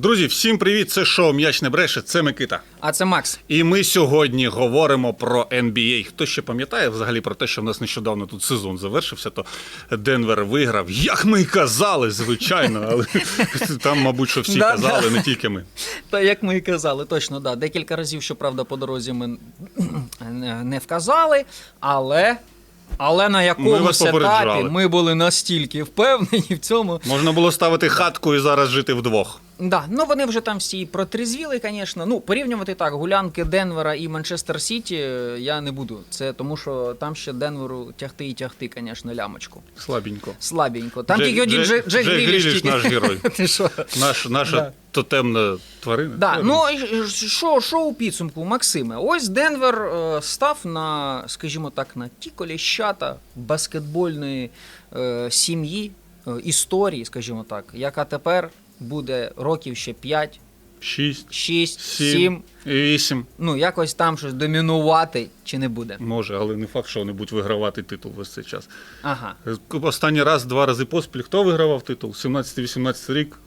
Друзі, всім привіт! Це шоу М'яч не бреше, це Микита. А це Макс. І ми сьогодні говоримо про NBA. Хто ще пам'ятає взагалі про те, що в нас нещодавно тут сезон завершився, то Денвер виграв. Як ми й казали, звичайно, але там, мабуть, що всі казали, не тільки ми. Та як ми і казали, точно да. Декілька разів, щоправда, по дорозі ми не- вказали, але. Але на Ми якомусь вас етапі ми були настільки впевнені в цьому. Можна було ставити хатку і зараз жити вдвох. Да, ну вони вже там всі протрезвіли, звісно. Ну, порівнювати так, гулянки Денвера і Манчестер Сіті е, я не буду. Це тому, що там ще Денверу тягти і тягти, звісно, лямочку. Слабенько. Слабенько. Там тільки один Дже- Дже, Дже Дже Гріліш наш герой. Ти що? Наш, наша Да. тотемна тварина. Да, ну що, що у підсумку, Максиме? Ось Денвер е, став на, скажімо так, на ті коліщата баскетбольної е, сім'ї, е, історії, скажімо так, яка тепер буде років ще 5, Шість, 6, сім, 7, вісім. ну якось там щось домінувати чи не буде. Може, але не факт, що вони будуть вигравати титул весь цей час. Ага. Останній раз, два рази поспіль. Хто вигравав титул? 17-18 рік.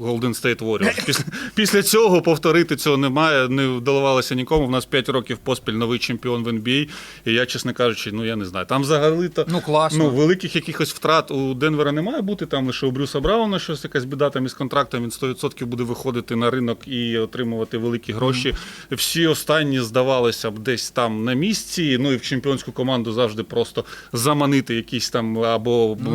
Golden State Warriors. Після, після цього повторити цього немає, не вдавалося нікому. В нас 5 років поспіль новий чемпіон в NBA. І я, чесно кажучи, ну я не знаю. Там взагалі то Ну, класно. ну, великих якихось втрат у Денвера не має бути. Там лише у Брюса Брауна щось якась біда там із контрактом. Він 100% буде виходити на ринок і отримувати великі гроші. Всі останні здавалося б десь там на місці. Ну і в чемпіонську команду завжди просто заманити якісь там або Ну.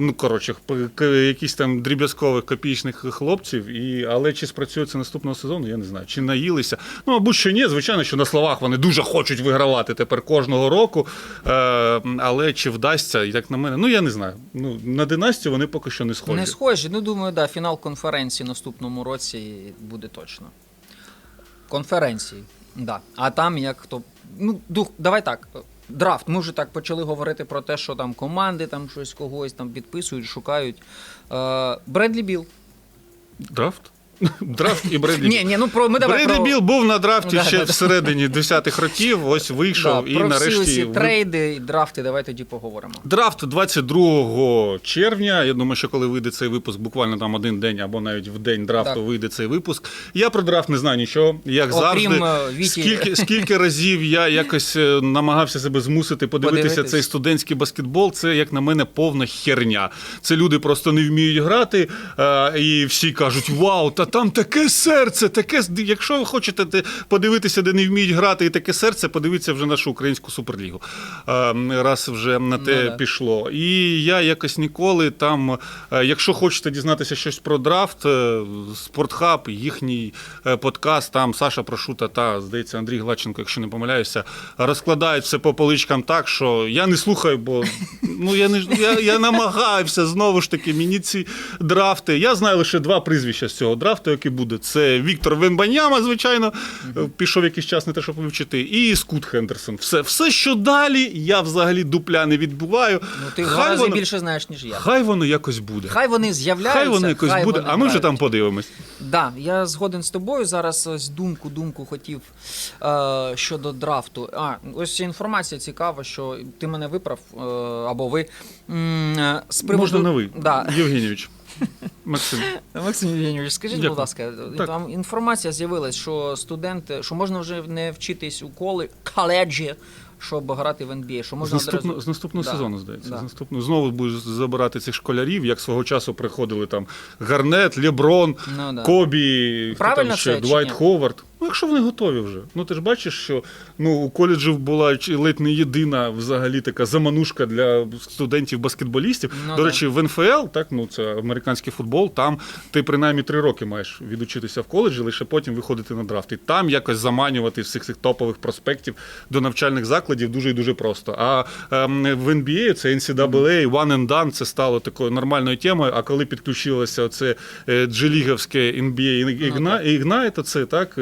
Ну, коротше, якісь там дріб'язкових копійчних хлопців, і, але чи спрацює це наступного сезону, я не знаю. Чи наїлися. Ну, мабуть, що ні. Звичайно, що на словах вони дуже хочуть вигравати тепер кожного року. Е, але чи вдасться, як на мене, ну я не знаю. Ну, на династію вони поки що не схожі. Не схожі. Ну, думаю, да, фінал конференції наступному році буде точно. Конференції, да. А там як хто. Ну, дух, давай так. Драфт. Ми вже так почали говорити про те, що там команди там щось когось там підписують, шукають. Е, Бредлі Біл. Драфт? Драфт і Бредлі. Ні, ні, ну про ми давай Бредлі про... Біл був на драфті Да, ще да, всередині 10-х років, ось да, вийшов і про всі нарешті. ці трейди і драфти, давай тоді поговоримо. Драфт 22 червня. Я думаю, що коли вийде цей випуск, буквально там один день або навіть в день драфту Так. вийде цей випуск. Я про драфт не знаю нічого. Як Окрім, завжди, е, Віті. скільки, скільки разів я якось е, намагався себе змусити подивитися Подивитись. цей студентський баскетбол. Це як на мене повна херня. Це люди просто не вміють грати, е, і всі кажуть: Вау, та там таке серце, таке якщо ви хочете подивитися, де не вміють грати, і таке серце, подивіться вже нашу українську суперлігу. Раз вже на те Ну пішло. І я якось ніколи там, е, якщо хочете дізнатися щось про драфт, е, спортхаб, їхній е, подкаст, там Саша Прошута та, здається, Андрій Гладченко, якщо не помиляюся, розкладають все по поличкам так, що я не слухаю, бо ну я не я, я намагаюся знову ж таки. Мені ці драфти. Я знаю лише два прізвища з цього драфту, який буде. Це Віктор Венбаняма, звичайно, е, пішов якийсь час не те, щоб вивчити, і Скут Хендерсон. Все, все, що далі, я взагалі дупля не відбуваю. Ну ти Хай рази воно- більше знаєш, ніж я. Хай воно якось буде. Хай вони з'являються. Хай воно якось хай буде, вони а ми вже там подивимось. Да, я згоден з тобою. Зараз ось думку, думку хотів е, щодо драфту. А, ось інформація цікава, що ти мене виправ, е, або ви. М, е, з приводу... Можна на ви, Да. Євгенійович. Максим. Максим Євгенійович, скажіть, Дякую. будь ласка, Так. там інформація з'явилась, що студенти, що можна вже не вчитись у коле, коледжі, щоб грати в NBA, що З, можна наступно, одразу... з наступного Да, сезону, здається. да. З наступного знову будуть забирати цих школярів, як свого часу приходили там Гарнет, Леброн, Ну, да. Кобі, Правильно там ще, це Двайт? Ховард. Ну, якщо вони готові вже. Ну ти ж бачиш, що ну, у коледжів була ледь не єдина взагалі така заманушка для студентів-баскетболістів. Ну, До да. речі, в НФЛ, так, ну це американський футбол, там ти принаймні три роки маєш відучитися в коледжі, лише потім виходити на драфт. І там якось заманювати всіх цих топових проспектів до навчальних закладів дуже і дуже просто. А ем, в NBA це NCAA, one and done, це стало такою нормальною темою. А коли підключилося це джеліговське NBA Igni- Ignite, то це так.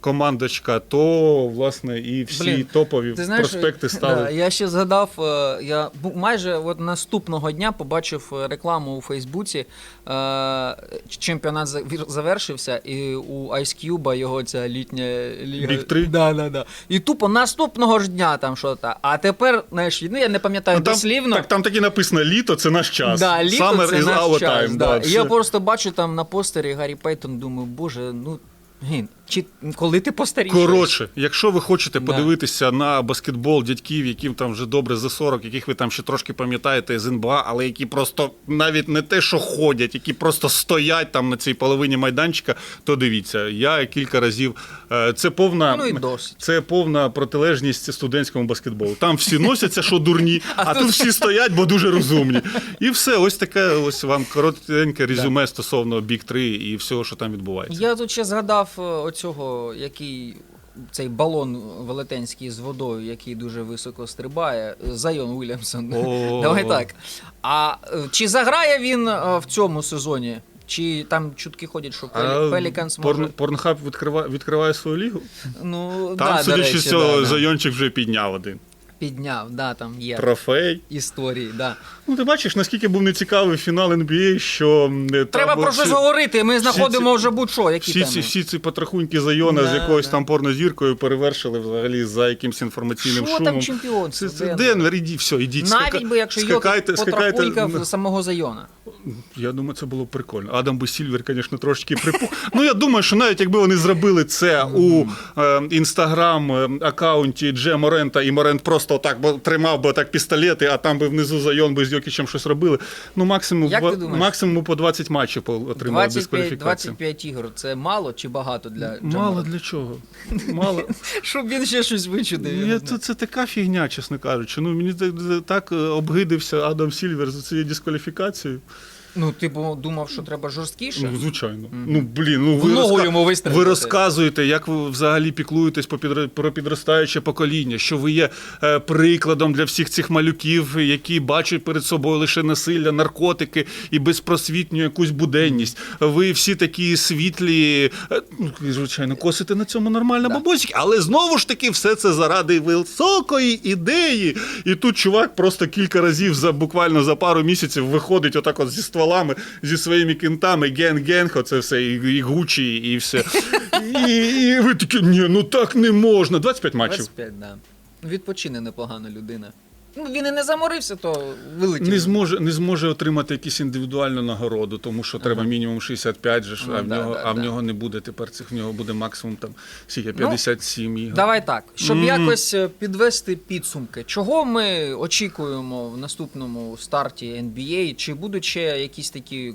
Командочка, то власне і всі Блін, топові Ти знаєш, проспекти стали. Да, я ще згадав, е, я майже от наступного дня побачив е, рекламу у Фейсбуці. е, Чемпіонат завершився, і у Ice Cube його ця літня ліга. Big Three? Да, да, да. І тупо наступного ж дня там що то. А тепер, знаєш, ну я не пам'ятаю Ну, там, дослівно. так, там так написано: літо це наш час. Да, літо Summer це is наш our час, time. да. Да, І я просто бачу там на постері Гаррі Пейтон, думаю, боже, ну гін, чи коли ти постарієш? Коротше, якщо ви хочете Да. подивитися на баскетбол дядьків, яким там вже добре за 40, яких ви там ще трошки пам'ятаєте з НБА, але які просто навіть не те, що ходять, які просто стоять там на цій половині майданчика, то дивіться. Я кілька разів. е, Це повна, Ну і досить. це повна протилежність студентському баскетболу. Там всі носяться, що дурні, а, тут всі стоять, бо дуже розумні. І все, ось таке, ось вам коротеньке резюме стосовно Big 3 і всього, що там відбувається. Я тут ще згадав е, оцього, який цей балон велетенський з водою, який дуже високо стрибає, Зайон Уільямсон. Давай так. А е, чи заграє він е, в цьому сезоні? Чи там чутки ходять, що Пелі- Пеліканс може. Порн, Порнхаб відкриває, відкриває свою лігу. Ну, Там, да, судячи з цього, да. Зайончик вже підняв один. Підняв, да, там є Трофей. історії. Да. Ну, ти бачиш, наскільки був нецікавий фінал NBA, що там Треба про щось говорити. Ми знаходимо ці- вже будь-що. Які Всі теми? ці, всі ці потрахуньки Зайона з Да, якоюсь да. там порнозіркою перевершили взагалі за якимсь інформаційним Що шумом. там чемпіонство? Це, це Денвер? Денвер, іди, все, ідіть. Навіть скака- би якщо скакайте, скакайте. самого Зайона. Я думаю, це було б прикольно. Адам би Сільвер, звісно, трошки припух. Ну я думаю, що навіть якби вони зробили це у е, інстаграм е, аккаунті Дже Морента, і Морент просто отак би тримав би так пістолети, а там би внизу Зайон би з Йокічем щось робили. Ну максимум, Як ти думаєш? максимум по 20 матчів отримали 25, дискваліфікацію. 25 ігор це мало чи багато для Мало для чого? Мало. Щоб він ще щось вичудив. я це, це така фігня, чесно кажучи. Ну мені так, так е, обгидився Адам Сільвер за цією дискваліфікацією. Ну, типу, думав, що треба жорсткіше. Ну, звичайно. Ну, блін, ну ви, ногу розка- йому ви розказуєте, як ви взагалі піклуєтесь про підростаюче покоління, що ви є е, прикладом для всіх цих малюків, які бачать перед собою лише насилля, наркотики і безпросвітню якусь буденність. Ви всі такі світлі, е, ну, звичайно, косите на цьому нормально Да. бабосики, але знову ж таки все це заради високої ідеї. І тут чувак просто кілька разів за буквально за пару місяців виходить отак от зі стволами, зі своїми кінтами, ген-генг, оце все, і, і гучі, і все. І, і ви такі, ні, ну так не можна. 25 матчів. 25, да. Відпочине непогана людина. Ну, він і не заморився, то вилетів. Не зможе, не зможе отримати якусь індивідуальну нагороду, тому що треба мінімум 65 же, ж, Ну, а в да, нього, да, а в да. нього не буде тепер цих, в нього буде максимум там скільки, Ну, 57 ігор. Давай так, щоб Мгм. якось е, підвести підсумки. Чого ми очікуємо в наступному старті NBA? Чи будуть ще якісь такі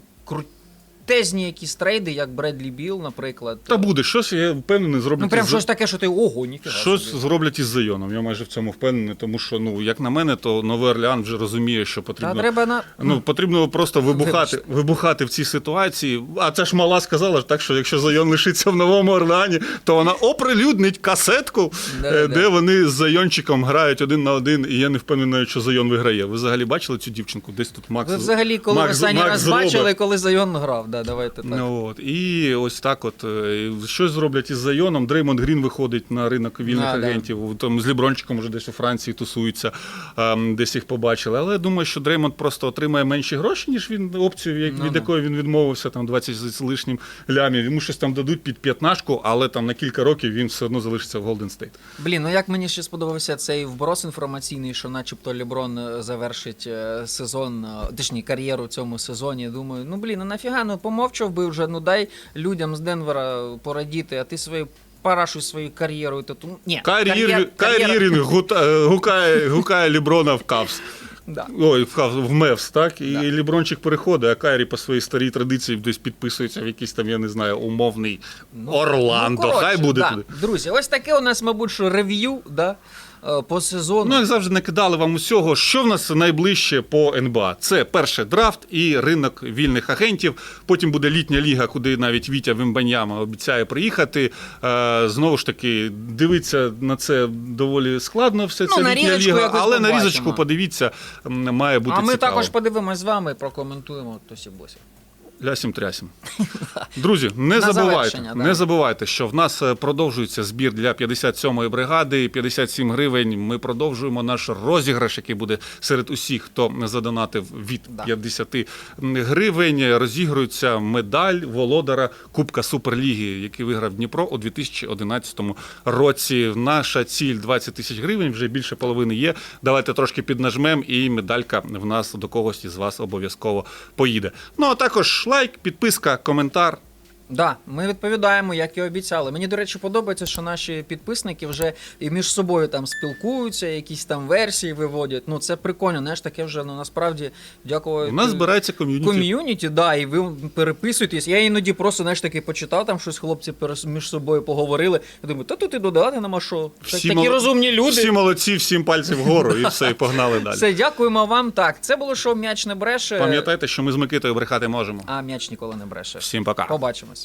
крутезні якісь трейди, як Бредлі Біл, наприклад? Та буде, щось я впевнений зроблять. Ну, прям із- щось таке, що ти ого, ніфіга. Щось собі. зроблять із Зайоном. Я майже в цьому впевнений, тому що, ну, як на мене, то Новий Орлеан вже розуміє, що Та потрібно. треба на. Ну, потрібно просто вибухати, Вибачте. вибухати в цій ситуації. А це ж мала сказала так, що якщо Зайон лишиться в Новому Орлеані, то вона оприлюднить касетку, е, де вони з Зайончиком грають один на один, і я не впевнений, що Зайон виграє. Ви взагалі бачили цю дівчинку? Десь тут Макс. Ви взагалі, коли Макс- останній Макс раз бачили, коли Зайон грав, да, давайте так. Ну, от. І ось так от. е, Щось зроблять із Зайоном. Дреймонд Грін виходить на ринок вільних А, да. агентів. Там з Лібрончиком вже десь у Франції тусуються, ем, десь їх побачили. Але я думаю, що Дреймонд просто отримає менші гроші, ніж він опцію, як- Ну, від якої він відмовився, там 20 з лишнім лямів. Йому щось там дадуть під п'ятнашку, але там на кілька років він все одно залишиться в Голден Стейт. Блін, ну як мені ще сподобався цей вброс інформаційний, що начебто Леброн е, завершить е, сезон, е, точні кар'єру в цьому сезоні. Думаю, ну блін, ну нафіга, ну помовчав би вже, ну дай людям з Денвера порадіти, а ти свою парашуй свою кар'єру. То, ну, ні, кар'єр- е, гукає, гукає Ліброна в Кавс. Да. Ой, в, в Мевс, так? І Да. Лібрончик переходить, а Кайрі по своїй старій традиції десь підписується в якийсь там, я не знаю, умовний Орландо. Ну, коротше, Хай буде да. туди. Друзі, ось таке у нас, мабуть, що рев'ю да, по сезону. Ну, як завжди, накидали вам усього. Що в нас найближче по НБА? Це перше драфт і ринок вільних агентів. Потім буде літня ліга, куди навіть Вітя Вимбаньяма обіцяє приїхати. Е, знову ж таки, дивитися на це доволі складно. Все Ну, це на літня ліга, але на різочку подивіться, має бути а ми цікаво. також подивимось з вами, прокоментуємо Тосі Босі. Лясім трясім. Друзі, не забувайте, да. не забувайте, що в нас е, продовжується збір для 57-ї бригади. 57 гривень. Ми продовжуємо наш розіграш, який буде серед усіх, хто задонатив від Да. 50 гривень. Розігрується медаль володара Кубка Суперліги, який виграв Дніпро у 2011 році. Наша ціль 20 тисяч гривень, вже більше половини є. Давайте трошки піднажмем, і медалька в нас до когось із вас обов'язково поїде. Ну а також лайк, підписка, коментар. Да, ми відповідаємо, як і обіцяли. Мені, до речі, подобається, що наші підписники вже і між собою там спілкуються, якісь там версії виводять. Ну це прикольно, знаєш, таке вже ну насправді дякую. У нас збирається ком'юніті. ком'юніті, да, і ви переписуєтесь. Я іноді просто знаєш таки почитав там щось, хлопці між собою поговорили. Я думаю, та тут і додати нема що. Так, такі мол- розумні люди. Всі молодці, всім пальці вгору, і все, і погнали далі. Все, дякуємо вам. Так, це було шоу м'яч не бреше. Пам'ятайте, що ми з Микитою брехати можемо. А м'яч ніколи не бреше. Всім пока. Побачимось.